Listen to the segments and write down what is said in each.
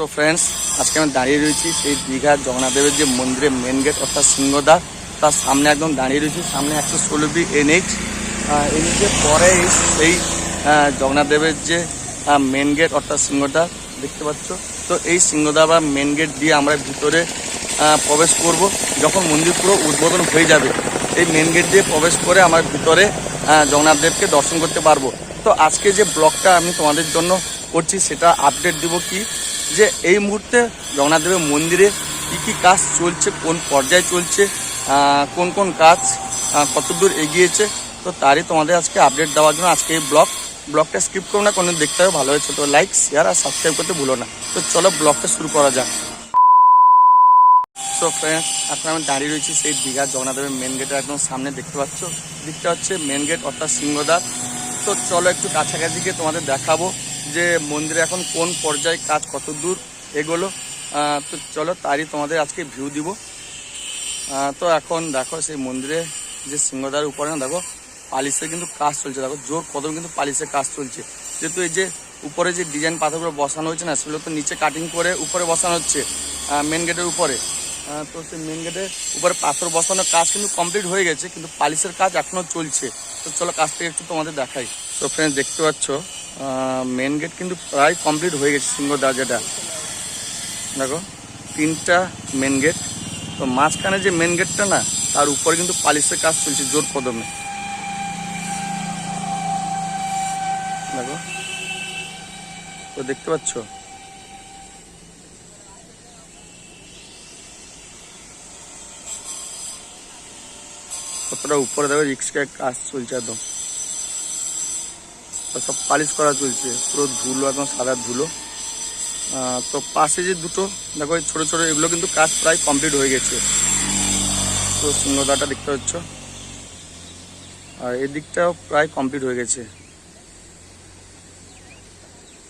So friends আজকে আমি দাঁড়িয়ে রয়েছি সেই দীঘার জগন্নাথদেবের যে মন্দিরের মেন গেট অর্থাৎ সিংহদ্বার। তার সামনে একদম দাঁড়িয়ে রয়েছি, সামনে একশো ষোলো বি এনএইচ। এনএইচের পরে সেই জগন্নাথদেবের যে মেন গেট অর্থাৎ সিংহদ্বার, দেখতে পাচ্ছ? তো এই সিংহদ্বার বা মেন গেট দিয়ে আমরা ভিতরে প্রবেশ করব। যখন মন্দির পুরো উদ্বোধন হয়ে যাবে, এই মেন গেট দিয়ে প্রবেশ করে আমরা ভিতরে জগন্নাথদেবকে দর্শন করতে পারব। তো আজকে যে ব্লগটা আমি তোমাদের জন্য করছি, সেটা আপডেট দিব কি? যে এই মুহূর্তে জগন্নাথদেবের মন্দিরে কী কী কাজ চলছে, কোন পর্যায়ে চলছে কোন কোন কাজ কতদূর এগিয়েছে, তো তারই তোমাদের আজকে আপডেট দেওয়ার জন্য আজকে এই ব্লগ। ব্লগটা স্কিপ করো না কোনো দেখতে হবে, ভালো হয়েছে তো লাইক শেয়ার আর সাবস্ক্রাইব করতে ভুলো না। তো চলো ব্লগটা শুরু করা যাক। সো ফ্রেন্ডস এখন আমি দাঁড়িয়ে রয়েছি সেই দীঘার জগন্নাথদেবের মেন গেটের একদম সামনে, দেখতে পাচ্ছ? দিকটা হচ্ছে মেন গেট অর্থাৎ সিংহদ্বার। তো চলো একটু কাছাকাছি গিয়ে তোমাদের দেখাবো। যে মন্দিরে এখন কোন পর্যায়ে কাজ কত দূর এগুলো তো চলো তারই তোমাদের আজকে ভিউ দিব। তো এখন দেখো সেই মন্দিরে যে সিংহদ্বার উপরে না, দেখো পালিশের কিন্তু কাজ চলছে। দেখো জোর কদম কিন্তু পালিশের কাজ চলছে। যেহেতু এই যে উপরে যে ডিজাইন পাথরগুলো বসানো হয়েছে না, সেগুলো তো নিচে কাটিং করে উপরে বসানো হচ্ছে মেন গেটের উপরে। তো সেই মেন গেটের উপরে পাথর বসানোর কাজ কিন্তু কমপ্লিট হয়ে গেছে, কিন্তু পালিশের কাজ এখনও চলছে। তো চলো কাজ থেকে একটু তোমাদের দেখাই। তো ফ্রেন্ড দেখতে পাচ্ছ মেন গেট কিন্তু প্রায় কমপ্লিট হয়ে গেছে সিংহদ্বার যেটা দেখো, তিনটা মেন গেট তো মাঝখানে যে মেন গেটটা না, তার উপরে কিন্তু পালিশের কাজ চলছে জোর কদমে। দেখো, তো দেখতে পাচ্ছ? কতটা উপরে দেখো রিক্সায় কাজ চলছে একদম। সব পালিশ করা চলছে, পুরো ধুলো একদম সাদা ধুলো। তো পাশে যে দুটো, দেখো এই ছোটো ছোটো, এগুলো কিন্তু কাজ প্রায় কমপ্লিট হয়ে গেছে। তো সিংহদাটা দেখতে পাচ্ছ। আর এই দিকটাও প্রায় কমপ্লিট হয়ে গেছে।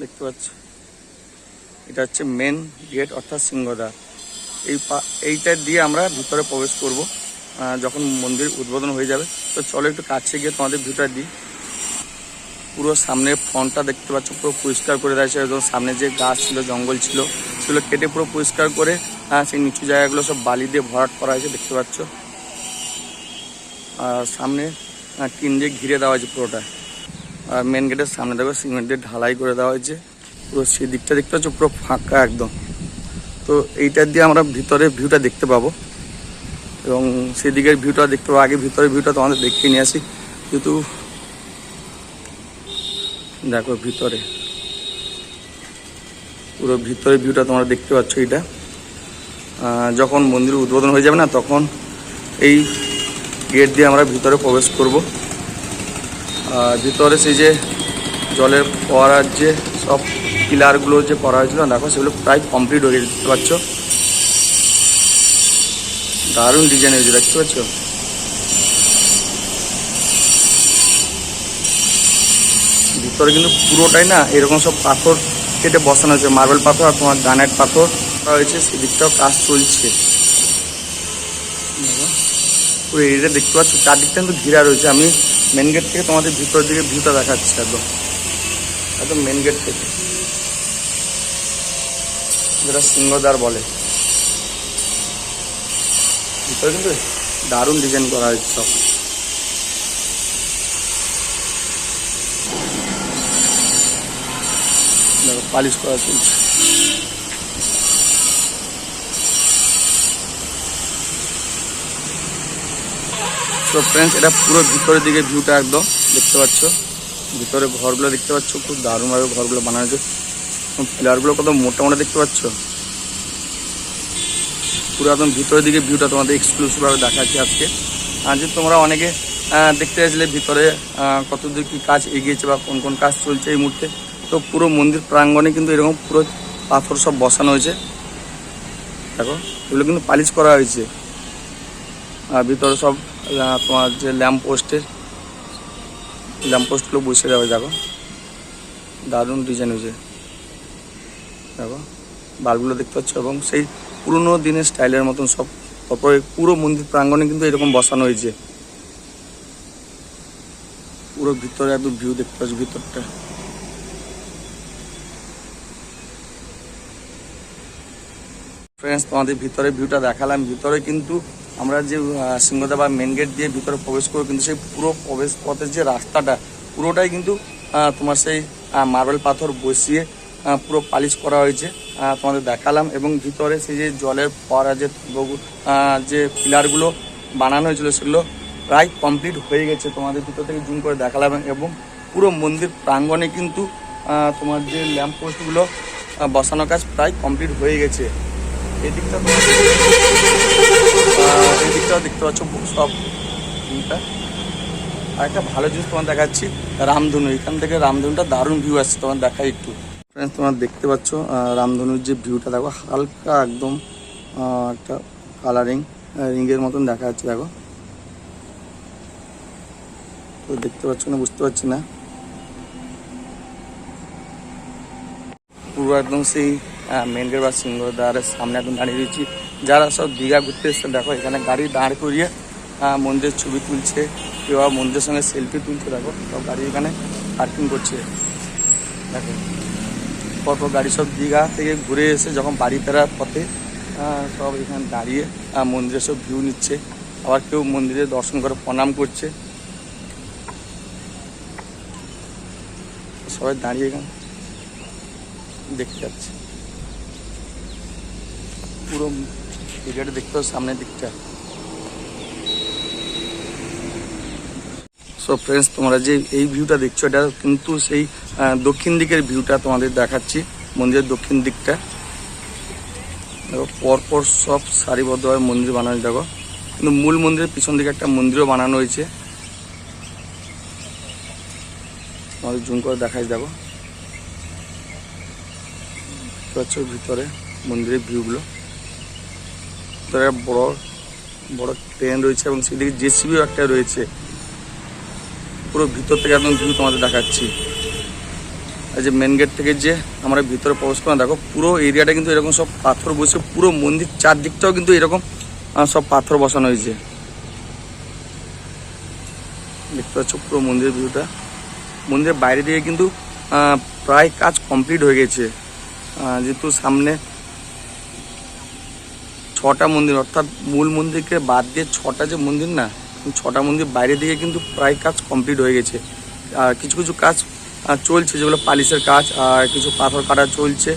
দেখতে পাচ্ছ? এটা হচ্ছে মেন গেট অর্থাৎ সিংহদ্বার। এই এইটা দিয়ে আমরা ভিতরে প্রবেশ করব যখন মন্দির উদ্বোধন হয়ে যাবে। তো চলো একটু কাছে গিয়ে তোমাদের ভিতরে দিই। পুরো সামনের ফ্রন্টটা দেখতে পাচ্ছ পুরো পরিষ্কার করে দিয়েছে একদম সামনে যে গাছ ছিল জঙ্গল ছিল সেগুলো কেটে পুরো পরিষ্কার করে আহ, সেই নিচু জায়গাগুলো সব বালি দিয়ে ভরাট করা হয়েছে দেখতে পাচ্ছ। আর সামনে টিন দিয়ে ঘিরে দেওয়া হয়েছে পুরোটা। আর মেন গেটের সামনে দেখো সিমেন্ট দিয়ে ঢালাই করে দেওয়া হয়েছে। পুরো সেই দিকটা দেখতে পাচ্ছ পুরো ফাঁকা একদম। তো এইটা দিয়ে আমরা ভিতরে ভিউটা দেখতে পাবো। এবং সেদিকের ভিউটা দেখতে পাবো আগে ভিতরের ভিউটা তোমাদের দেখিয়ে নিয়ে আসি। যেহেতু দেখো ভিতরে। পুরো ভিতরে ভিউটা তোমরা দেখতে পাচ্ছ এটা। যখন মন্দির উদ্বোধন হয়ে যাবে না, তখন এই গেট দিয়ে আমরা ভিতরে প্রবেশ করব। ভিতরে সেই যে জলের পড়ার যে সব পিলারগুলো যে করা হয়েছিল, দেখো সেগুলো প্রায় কমপ্লিট হয়ে দেখতে পাচ্ছ? দারুণ ডিজাইন হয়েছে, দেখতে পাচ্ছ? ভিতরে কিন্তু পুরোটাই না এরকম সব পাথর কেটে বসানো হয়েছে মার্বেল পাথর আর তোমার গ্রানাইট পাথর করা হয়েছে, সেদিকটাও কাজ চলছে। পুরো এরিয়া দেখতে পাচ্ছ, চারদিকটা কিন্তু ঘিরা রয়েছে। আমি মেন গেট থেকে তোমাদের ভিতরের দিকে ভিউটা দেখাচ্ছি একদম। একদম মেন গেট থেকে। যেটা সিংহদ্বার বলে। ভিতরে কিন্তু দারুণ ডিজাইন করা হয়েছে সব দেখো, পালিশ করা চলছে তো ফ্রেন্ডস এটা পুরো ভিতরের দিকে ভিউটা একদম দেখতে পাচ্ছ। ভিতরে ঘরগুলো দেখতে পাচ্ছ, খুব দারুণভাবে ঘরগুলো বানানো হয়েছে। পিলারগুলো কত মোটা দেখতে পাচ্ছ? পুরো একদম ভিতরের দিকে ভিউটা তোমাদের এক্সক্লুসিভভাবে দেখাচ্ছি আজকে। আর তোমরা অনেকে দেখতে আসলে ভিতরে কতদূর কি কাজ এগিয়েছে বা কোন কোন কাজ চলছে এই মুহূর্তে। তো পুরো মন্দির প্রাঙ্গণে কিন্তু এরকম পুরো পাথর সব বসানো হয়েছে। দেখো, এগুলো কিন্তু পালিশ করা হয়েছে। আর ভিতরে সব তোমার যে ল্যাম্প পোস্টের, ল্যাম্প পোস্টগুলো বসে যাবে, দেখো। দারুণ ডিজাইন হয়েছে। দেখো বালগুলো দেখতে পাচ্ছ, এবং সেই পুরনো দিনের স্টাইলের মতন সব, তারপরে পুরো মন্দির প্রাঙ্গণে কিন্তু এরকম বসানো হয়েছে। পুরো ভিতরে একদম ভিউ দেখতে পাচ্ছ, ভিতরটা। ফ্রেন্ডস তোমাদের ভিতরে ভিউটা দেখালাম। ভিতরে কিন্তু আমরা যে আহ, সিংহদা বা মেন গেট দিয়ে ভিতরে প্রবেশ করব কিন্তু সেই পুরো প্রবেশ পথের যে রাস্তাটা পুরোটাই কিন্তু তোমার সেই মার্বেল পাথর বসিয়ে পুরো পালিশ করা হয়েছে তোমাদের দেখালাম। এবং ভিতরে সেই যে জলের পরা যে যে পিলারগুলো বানানো হয়েছিল সেগুলো প্রায় কমপ্লিট হয়ে গেছে। তোমাদের ভিতর থেকে জুম করে দেখালাম এবং পুরো মন্দির প্রাঙ্গণে কিন্তু তোমার যে ল্যাম্প পোস্টগুলো বসানোর কাজ প্রায় কমপ্লিট হয়ে গেছে। এদিকটা এদিকটাও দেখতে পাচ্ছ সব ভিউটা। আর একটা ভালো জিনিস তোমার দেখাচ্ছি রামধনু। এখান থেকে রামধনুটা দারুণ ভিউ আসছে তোমার দেখাই একটু। Friends, তোমার দেখতে পাচ্ছ রামধনুর যে ভিউটা দেখো হালকা একদম একটা কালারিং রিংয়ের মতন দেখা যাচ্ছে দেখো। তো দেখতে পাচ্ছ না বুঝতে পারছি না। পুরো একদম সেই মেন গেট বা সিংহদ্বারের সামনে এখন দাঁড়িয়ে রয়েছি। যারা সব দীঘা ঘুরতে এসছে দেখো এখানে গাড়ি দাঁড় করিয়ে আহ, মন্দিরের ছবি তুলছে কেউ মন্দিরের সঙ্গে সেলফি তুলছে দেখো সব গাড়ি এখানে পার্কিং করছে। দেখো কত গাড়ি সব দীঘা থেকে ঘুরে এসে যখন বাড়ি ফেরার পথে আহ, সব এখানে দাঁড়িয়ে মন্দিরের সব ভিউ নিচ্ছে। আবার কেউ মন্দিরে দর্শন করে প্রণাম করছে। সবাই দাঁড়িয়ে এখানে দেখতে যাচ্ছে। পুরো এরিয়াটা দেখতে পাচ্ছ, সামনের দিকটা। সো ফ্রেন্ডস তোমরা যে এই ভিউটা দেখছ, এটা কিন্তু সেই দক্ষিণ দিকের ভিউটা তোমাদের দেখাচ্ছি, মন্দিরের দক্ষিণ দিকটা। দেখো, পরপর সব সারিবদ্ধভাবে মন্দির বানানো দেখো। কিন্তু মূল মন্দিরের পিছন দিকে একটা মন্দিরও বানানো হয়েছে। তোমাদের জুম করে দেখাই দেখো। ভিতরে মন্দিরের ভিউগুলো ভিতরে বড় বড় ট্রেন রয়েছে এবং সেদিকে জেসিবিও একটা রয়েছে। পুরো ভিতর থেকে একদম ভিউ তোমাদের দেখাচ্ছি। আর যে মেন গেট থেকে যে আমরা ভিতরে প্রবেশ করলাম, দেখো পুরো এরিয়াটা কিন্তু এরকম সব পাথর বসে, পুরো মন্দির চারদিকটাও কিন্তু এরকম সব পাথর বসানো হয়েছে। দেখতে পাচ্ছ পুরো মন্দিরের ভিউটা মন্দিরের বাইরে দিয়ে কিন্তু প্রায় কাজ কমপ্লিট হয়ে গেছে। যেহেতু সামনে ছটা মন্দির, অর্থাৎ মূল মন্দিরকে বাদ দিয়ে ছটা যে মন্দির না ছটা মন্দির বাইরে দিকে কিন্তু প্রায় কাজ কমপ্লিট হয়ে গেছে। আর কিছু কিছু কাজ চলছে, যেগুলো পালিশের কাজ, আর কিছু পাথর কাটা চলছে।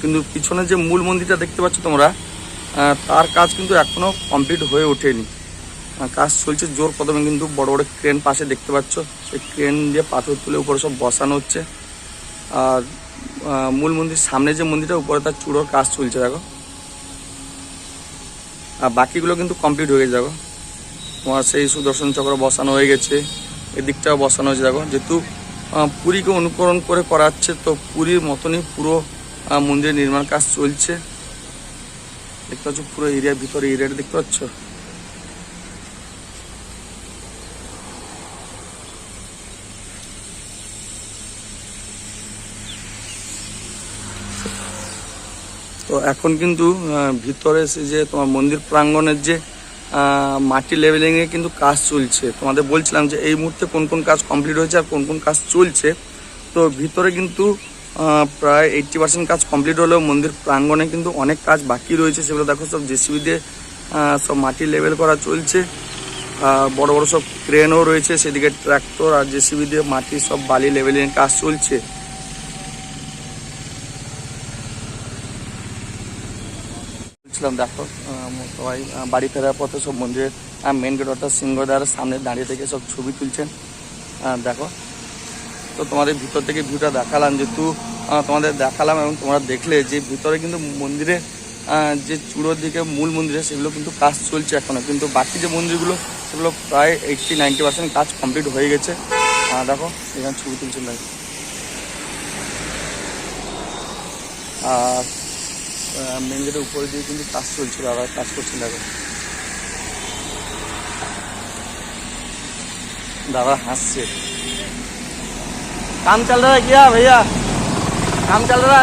কিন্তু পিছনে যে মূল মন্দিরটা দেখতে পাচ্ছ তোমরা তার কাজ কিন্তু এখনও কমপ্লিট হয়ে ওঠেনি। কাজ চলছে জোর কদমে, কিন্তু বড় বড় ক্রেন পাশে দেখতে পাচ্ছ, সেই ক্রেন দিয়ে পাথর তুলে উপরে সব বসানো হচ্ছে। আর মূল মন্দির, সামনে যে মন্দিরটা, উপরে তার চূড়োর কাজ চলছে, দেখো। আর বাকিগুলো কিন্তু কমপ্লিট হয়ে দেখো। তোমার সেই সুদর্শন চক্র বসানো হয়ে গেছে, এদিকটাও বসানো হয়েছে, দেখো। যেহেতু পুরীকে অনুকরণ করে করাচ্ছে, তো পুরীর মতনই পুরো মন্দিরের নির্মাণ কাজ চলছে। দেখতে পাচ্ছ, পুরো এরিয়ার ভিতরে এরিয়াটা দেখতে পাচ্ছ? তো এখন কিন্তু ভিতরে যে তোমার মন্দির প্রাঙ্গণের যে মাটি লেভেলিংয়ে কিন্তু কাজ চলছে। তোমাদের বলছিলাম যে এই মুহূর্তে কোন কোন কাজ কমপ্লিট হয়েছে আর কোন কোন কাজ চলছে। তো ভিতরে কিন্তু প্রায় এইট্টি পার্সেন্ট কাজ কমপ্লিট হলেও মন্দির প্রাঙ্গণে কিন্তু অনেক কাজ বাকি রয়েছে। সেগুলো দেখো সব জেসিবি দিয়ে সব মাটি লেভেল করা চলছে। বড় বড় সব ক্রেনও রয়েছে। সেদিকে ট্র্যাক্টর আর জেসিবি দিয়ে মাটি সব বালি লেভেলিং কাজ চলছে। বলছিলাম দেখো সবাই বাড়ি ফেরার পথে সব মন্দিরের মেন গেট অর্থাৎ সিংহদ্বারের সামনে দাঁড়িয়ে থেকে সব ছবি তুলছেন। দেখো, তো তোমাদের ভিতর থেকে ভিউটা দেখালাম যেহেতু তোমাদের দেখালাম এবং তোমরা দেখলে যে ভিতরে কিন্তু মন্দিরে যে চূড়োর দিকে মূল মন্দিরে সেগুলো কিন্তু কাজ চলছে এখনও। কিন্তু বাকি যে মন্দিরগুলো, সেগুলো প্রায় এইটটি নাইনটি পার্সেন্ট কাজ কমপ্লিট হয়ে গেছে। দেখো, এখানে ছবি তুলছেন দেখো। আর মেন গেটের উপরে দিয়ে কিন্তু কাজ চলছিল আবার কাজ করছেন দাদা দাদা হাসছে। কাম চাল দাদা কিয়া ভাইয়া। কাম চাল দাদা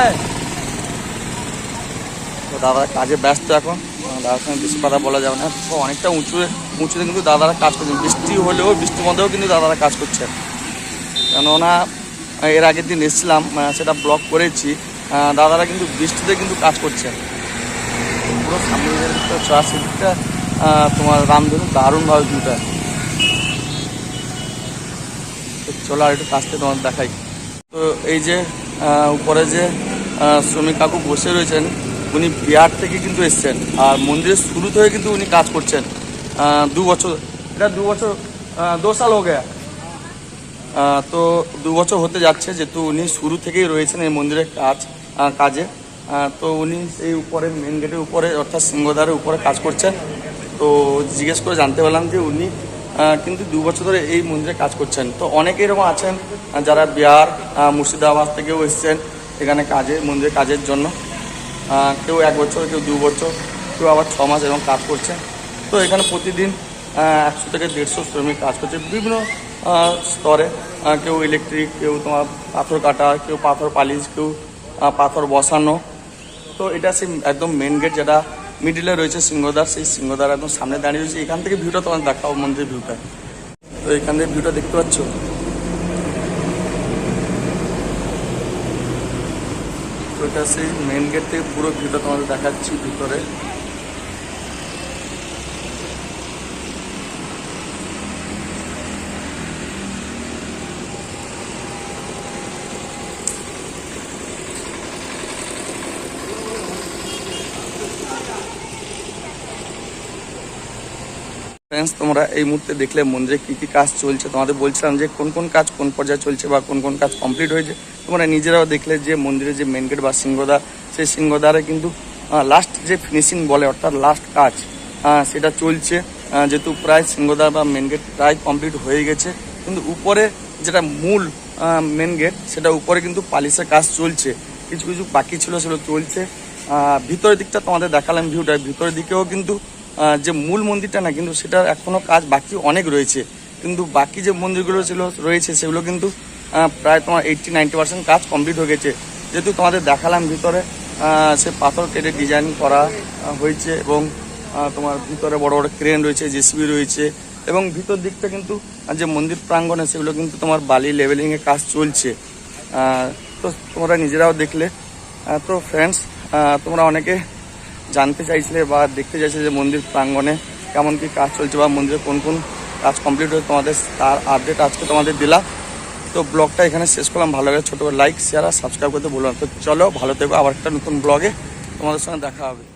তো দাদা কাজে ব্যস্ত এখন। দাদার সঙ্গে বেশি কথা বলা যাবে না। অনেকটা উঁচু উঁচুতে কিন্তু দাদারা কাজ করছেন বৃষ্টি হলেও, বৃষ্টির মধ্যেও কিন্তু দাদারা কাজ করছেন কেননা, এর আগের দিন এসেছিলাম মানে সেটা ব্লক করেছি। দাদারা কিন্তু বৃষ্টিতে কিন্তু কাজ করছেন তো পুরো সামনে যে চড়া আহ, তোমার রামধনু দারুণভাবে তো চলো আর একটু কাছ থেকে তোমার দেখাই। তো এই যে উপরে যে শ্রমিক কাকু বসে রয়েছেন উনি বিহার থেকে কিন্তু এসছেন। আর মন্দিরের শুরু থেকে কিন্তু উনি কাজ করছেন। দু বছর এটা দু বছর দো সাল হো গয়া তো দু বছর হতে যাচ্ছে যেহেতু উনি শুরু থেকেই রয়েছেন এই মন্দিরের কাজ। কাজে। তো উনি এই উপরে মেন গেটের উপরে, অর্থাৎ সিংহদ্বারের উপরে কাজ করছেন। তো জিজ্ঞেস করে জানতে পারলাম যে উনি কিন্তু দু বছর ধরে এই মন্দিরে কাজ করছেন। তো অনেকে এরকম আছেন যারা বিহার মুর্শিদাবাদ থেকেও এসছেন এখানে কাজে মন্দিরের কাজের জন্য। কেউ এক বছর, কেউ দু বছর, কেউ আবার ছ মাস এরকম কাজ করছে তো এখানে প্রতিদিন একশো থেকে দেড়শো শ্রমিক কাজ করছে। বিভিন্ন স্তরে কেউ ইলেকট্রিক কেউ তোমার পাথর কাটা কেউ পাথর পালিশ, কেউ পাথর বসানো। তো এটা সেই একদম মেন গেট যেটা মিডিলে রয়েছে সিংহদ্বার, সেই সিংহদ্বার একদম সামনে দাঁড়িয়ে রয়েছে। এখান থেকে ভিউটা তোমার দেখাও মন্দিরের ভিউটা তো এখান থেকে ভিউটা দেখতে পাচ্ছ? তো এটা সেই মেন গেট থেকে পুরো ভিউটা তোমাদের দেখাচ্ছি ভিতরে। ফ্রেন্ডস তোমরা এই মুহূর্তে দেখলে মন্দিরে কী কী কাজ চলছে। তোমাদের বলছিলাম যে কোন কোন কাজ কোন পর্যায়ে চলছে বা কোন কোন কাজ কমপ্লিট হয়েছে। তোমরা নিজেরাও দেখলে যে মন্দিরে যে মেন গেট বা সিংহদ্বার, সেই সিংহদ্বারে কিন্তু লাস্ট যে ফিনিশিং বলে, অর্থাৎ লাস্ট কাজ সেটা চলছে। যেহেতু প্রায় সিংহদ্বার বা মেন গেট প্রায় কমপ্লিট হয়ে গেছে। কিন্তু উপরে যেটা মূল মেন গেট সেটা উপরে কিন্তু পালিশের কাজ চলছে। কিছু কিছু বাকি ছিল, সেগুলো চলছে। ভিতরের দিকটা তোমাদের দেখালাম ভিউটা ভিতরের দিকেও কিন্তু যে মূল মন্দিরটা না, কিন্তু সেটার এখনও কাজ বাকি অনেক রয়েছে। কিন্তু বাকি যে মন্দিরগুলো ছিল, রয়েছে, সেগুলো কিন্তু প্রায় তোমার এইটটি নাইনটি পার্সেন্ট কাজ কমপ্লিট হয়ে গেছে। যেহেতু তোমাদের দেখালাম ভিতরে সে পাথর কেটে ডিজাইন করা হয়েছে এবং তোমার ভিতরে বড় বড় ক্রেন রয়েছে জেসিবি রয়েছে এবং ভিতর দিকটা কিন্তু যে মন্দির প্রাঙ্গণে, সেগুলো কিন্তু তোমার বালি লেভেলিংয়ে কাজ চলছে। তো তোমরা নিজেরাও দেখলে। তো ফ্রেন্ডস তোমরা অনেকে জানতে চাইছিলে বা দেখতে চাইছিলে যে মন্দির প্রাঙ্গণে কেমন কি কাজ চলছে বা মন্দিরে কোন কোন কাজ কমপ্লিট হয়েছে তোমাদের, তার আপডেট আজকে তোমাদের দিলাম। তো ব্লগটা এখানে শেষ করলাম। ভালো লাগে ছোটো লাইক শেয়ার আর সাবস্ক্রাইব করতে বললাম তো চলো, ভালো থেকো। আবার একটা নতুন ব্লগে তোমাদের সঙ্গে দেখা হবে।